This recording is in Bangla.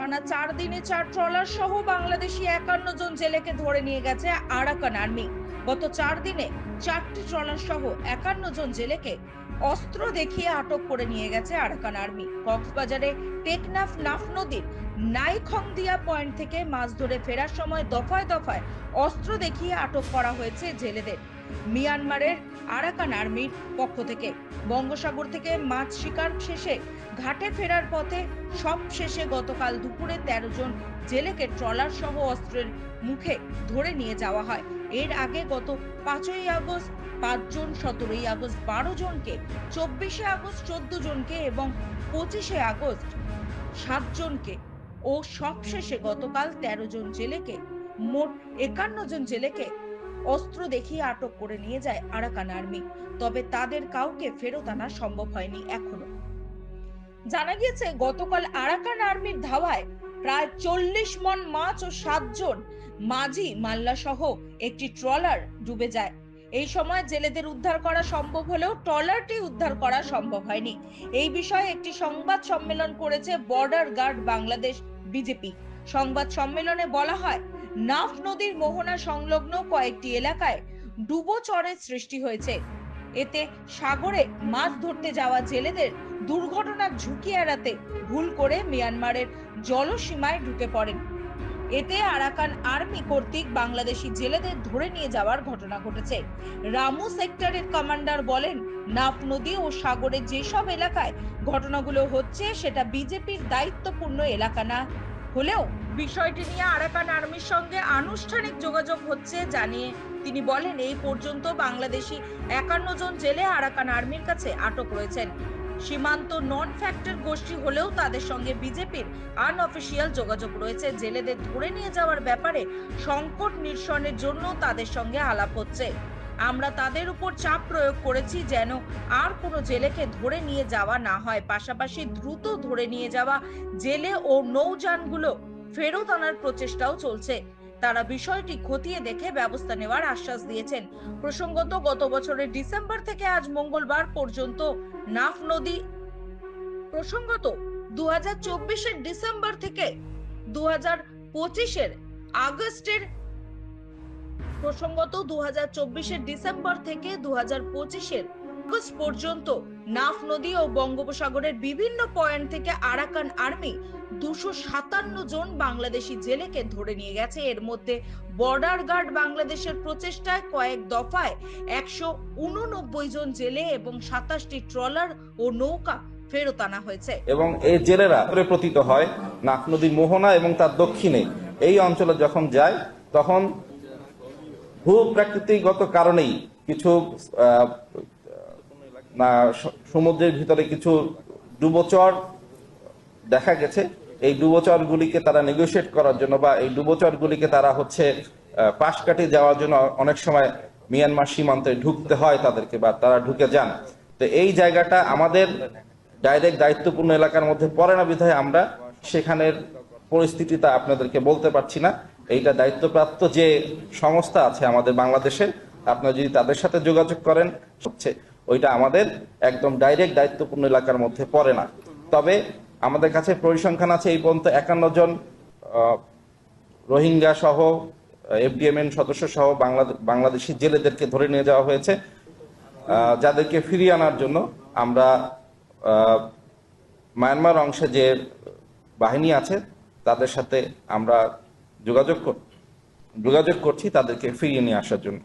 টানা চার দিনে চার ট্রলার সহ বাংলাদেশি একান্ন জন জেলেকে ধরে নিয়ে গেছে আরাকান আর্মি। গত চার দিনে চারটি ট্রলার সহ একান্ন জন জেলেকে অস্ত্র দেখিয়ে আটক করে নিয়ে গেছে আরাকান আর্মি। কক্সবাজারে টেকনাফ নাফ নদীর নাইখংদিয়া পয়েন্ট থেকে মাছ ধরে ফেরার সময় দফায় দফায় অস্ত্র দেখিয়ে আটক করা হয়েছে জেলেদের। মিয়ানমারের আরাকান আর্মির পক্ষ থেকে। বঙ্গোসাগর থেকে মাছ শিকার শেষে ঘাটে ফেরার পথে সব শেষে গতকাল দুপুরে তেরো জন জেলেকে ট্রলার সহ অস্ত্রের মুখে ধরে নিয়ে যাওয়া হয়। এর আগে গত পাঁচই আগস্ট পাঁচজন সতেরোই আগস্ট বারো জনকে, চব্বিশে আগস্ট চোদ্দ জনকে এবং পঁচিশে আগস্ট সাতজনকে ও সবশেষে গতকাল তেরো জন জেলেকে, মোট একান্ন জন জেলেকে অস্ত্র দেখিয়ে আটক করে নিয়ে যায় আরাকান আর্মি। তবে তাদের কাউকে ফেরত আনা সম্ভব হয়নি এখনও। জানা গিয়েছে, গতকাল আরাকান আর্মির ধাওয়ায় প্রায় চল্লিশ মন মাছ ও সাতজন মাঝি মাল্লা সহ একটি ট্রলার ডুবে যায়। এই সময় জেলেদের উদ্ধার করা সম্ভব হলেও ট্রলারটি উদ্ধার করা সম্ভব হয়নি। এই বিষয়ে একটি সংবাদ সম্মেলন করেছে বর্ডার গার্ড বাংলাদেশ বিজেপি। সংবাদ সম্মেলনে বলা হয়, নাফ নদীর মোহনা সংলগ্ন কয়েকটি এলাকায় ডুবো চরের সৃষ্টি হয়েছে। এতে সাগরে মাছ ধরতে যাওয়া জেলেদের দুর্ঘটনার ঝুঁকি এড়াতে ভুল করে মিয়ানমারের জলসীমায় ঢুকে পড়েন। এতে আরাকান আর্মি কর্তৃক বাংলাদেশি জেলেদের ধরে নিয়ে যাওয়ার ঘটনা ঘটেছে। রামু সেক্টরের কমান্ডার বলেন, নাফ নদী ও সাগরের যেসব এলাকায় ঘটনাগুলো হচ্ছে, সেটা বিজেপির দায়িত্বপূর্ণ এলাকা না হলেও বিষয়টি নিয়ে আরাকান আর্মির সঙ্গে আনুষ্ঠানিক যোগাযোগ হচ্ছে জানিয়ে তিনি বলেন, এই পর্যন্ত বাংলাদেশি একান্ন জন জেলে আরাকান আর্মির কাছে আটক রয়েছেন। সীমান্ত নন ফ্যাক্টর গোষ্ঠী হলেও তাদের সঙ্গে বিজেপির আনঅফিসিয়াল যোগাযোগ রয়েছে। জেলেদের ধরে নিয়ে যাওয়ার ব্যাপারে সংকট নিরসনের জন্য তাদের সঙ্গে আলাপ হচ্ছে। আমরা তাদের উপর চাপ প্রয়োগ করেছি যেন আর কোনো জেলেকে ধরে নিয়ে যাওয়া না হয়। পাশাপাশি দ্রুত ধরে নিয়ে যাওয়া জেলে ও নৌযানগুলো ফেরত আনার প্রচেষ্টাও চলছে। তারা বিষয়টি খতিয়ে দেখে ব্যবস্থা নেওয়ার আশ্বাস দিয়েছেন। প্রসঙ্গত, গত বছরের ডিসেম্বর থেকে আজ মঙ্গলবার পর্যন্ত নাফ নদী প্রসঙ্গত দু হাজার ডিসেম্বর থেকে দু হাজার পঁচিশের আগস্টের প্রসঙ্গত দু হাজার ডিসেম্বর থেকে দু হাজার পঁচিশের আগস্ট পর্যন্ত নাফ নদী ও বঙ্গোপসাগরের বিভিন্ন পয়েন্ট থেকে আরাকান আর্মি দুশো সাতান্ন জন বাংলাদেশি জেলেকে ধরে নিয়ে গেছে। এর মধ্যে বর্ডার গার্ড বাংলাদেশের প্রচেষ্টায় কয়েক দফায় একশো উননব্বই জন জেলে এবং সাতাশটি ট্রলার ও নৌকা ফেরত আনা হয়েছে। এবং এই জেলেরা প্রতীত হয় নাক নদীর মোহনা এবং তার দক্ষিণে। এই অঞ্চলে যখন যায়, তখন ভূ প্রাকৃতিকগত কারণেই কিছু না সমুদ্রের ভিতরে কিছু ডুবোচর দেখা গেছে। এই ডুবোচরগুলিকে তারা নেগোশিয়েট করার জন্য বা এই ডুবোচরগুলিকে তারা হচ্ছে পাশ কাটিয়ে যাওয়ার জন্য অনেক সময় মিয়ানমার সীমান্তে ঢুকতে হয় তাদেরকে বা তারা ঢুকে যান। তো এই জায়গাটা আমাদের ডাইরেক্ট দায়িত্বপূর্ণ এলাকার মধ্যে পড়ে না বিধায় আমরা সেখানের পরিস্থিতিটা আপনাদেরকে বলতে পারছি না। এইটা দায়িত্বপ্রাপ্ত যে সংস্থা আছে আমাদের বাংলাদেশে, আপনারা যদি তাদের সাথে যোগাযোগ করেন, হচ্ছে ওইটা আমাদের একদম ডাইরেক্ট দায়িত্বপূর্ণ এলাকার মধ্যে পড়ে না। তবে আমাদের কাছে পরিসংখ্যান আছে, এই পর্যন্ত একান্ন জন রোহিঙ্গা সহ, এফডিএমএন সদস্য সহ বাংলাদেশি জেলেদেরকে ধরে নিয়ে যাওয়া হয়েছে। যাদেরকে ফিরিয়ে আনার জন্য আমরা মায়ানমার অংশে যে বাহিনী আছে, তাদের সাথে আমরা যোগাযোগ যোগাযোগ করছি তাদেরকে ফিরিয়ে নিয়ে আসার জন্য।